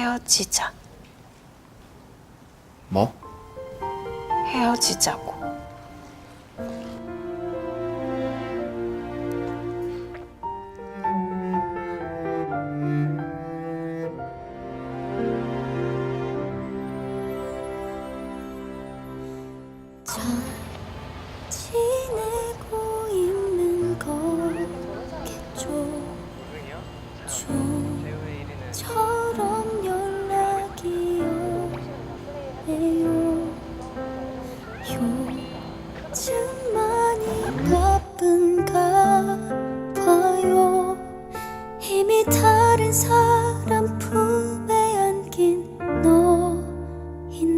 헤어지자. 뭐? 헤어지자고. 지내고 있는 거겠죠 좀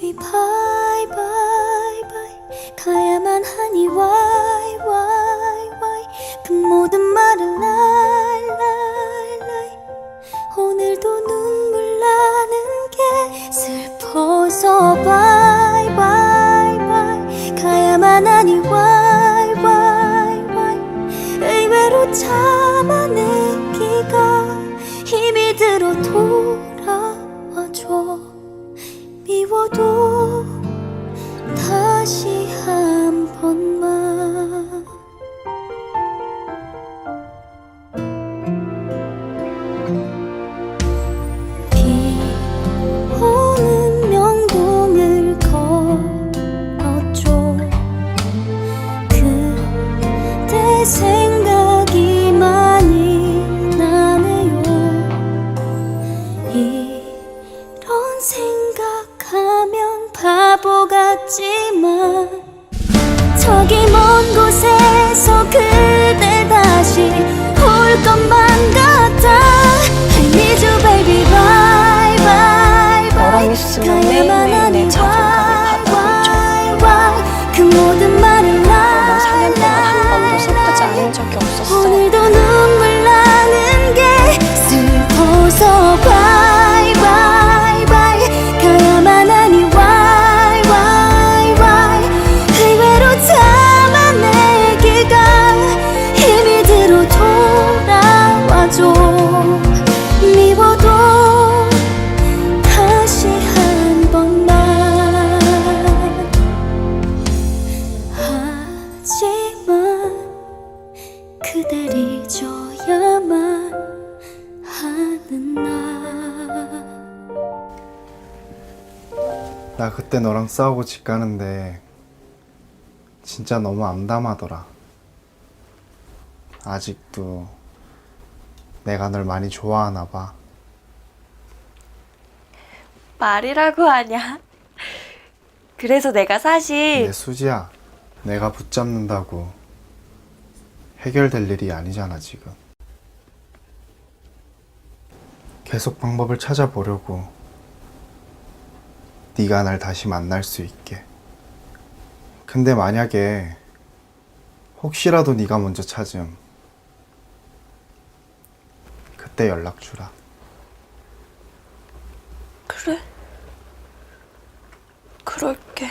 baby bye bye bye 가야만 하니 why why why 그 모든 말을 lie lie lie 오늘도 눈물 나는 게 슬퍼서 bye bye bye 가야만 하니 why why why 의외로 참아내기가 힘이 들어 돌 저기 먼 곳에서 그대 다시 올 것만 같아. I need you baby. Bye bye bye. 너랑 있으면 매일매일 내 하는 나 나 그때 너랑 싸우고 집 가는데 진짜 너무 암담하더라. 아직도 내가 널 많이 좋아하나 봐. 말이라고 하냐? 그래서 내가 사실 근데 수지야, 내가 붙잡는다고 해결될 일이 아니잖아, 지금. 계속 방법을 찾아보려고 네가 날 다시 만날 수 있게. 근데 만약에 혹시라도 네가 먼저 찾음 그때 연락 주라. 그래. 그럴게.